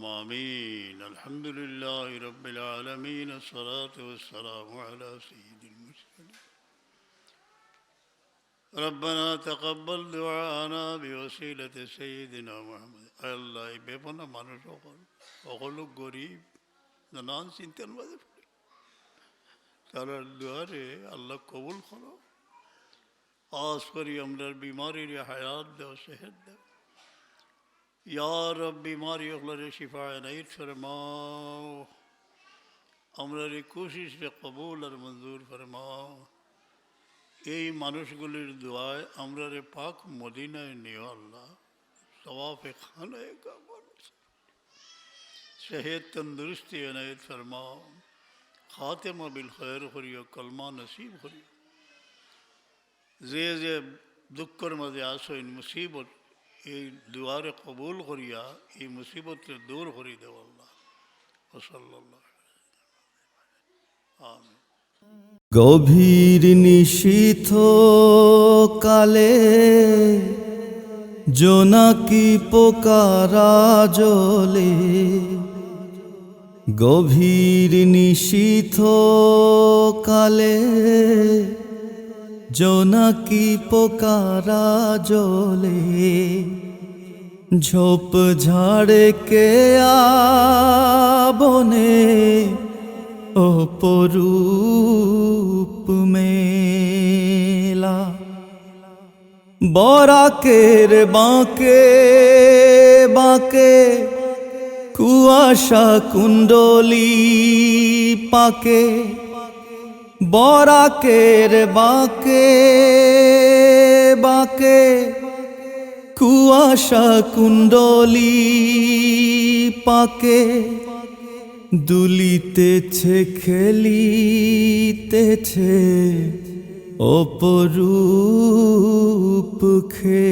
اللهم آمين الحمد لله رب العالمين الصلاة والسلام على سيد المرسلين ربنا تقبل دعاءنا بوسيلة سيدنا محمد আল্লাহ এই বেপনা মানুষ সকল সকল গরিব নানান চিন্তার মাঝে পড়ে তার দুয়ারে আল্লাহ কবুল করো আজ করি আমরা বিমারির হায়াত দেও সেহেদ দেও ইয়া রব বিমারি ওগুলোর শিফায় নাইট ফরমাও আমরা এই কোশিসে কবুল আর মঞ্জুর ফরমাও এই মানুষগুলির দোয়ায় আমরা রে পাক মদিনায় নিও আল্লাহ সবাফে খানায় কামন সেহেদ তন্দুরস্তি এনায়ত ফরমাও খাতেমা বিল খয়ের করিও কলমা নসিব করিও যে যে দুঃখের মাঝে আসো এই মুসিবত এই দুয়ারে কবুল করিয়া এই মুসিবতকে দূর করি দেব আল্লাহ। ওসল্লাহ গভীর নিশীথ কালে জোনাকি পোকারা জলে গভীর নিশীথ কালে জোনাকি পোকারা জলে ঝোপ ঝাড়ে কে বনে অপরূপ মেলা বরাকের বাঁকে বাঁকে কুয়াশা কুণ্ডলি পাকে বরাকের বাঁকে বাঁকে। কুয়াশা কুণ্ডলি পাকে দুলিতেছে খেলিতেছে অপরূপ খে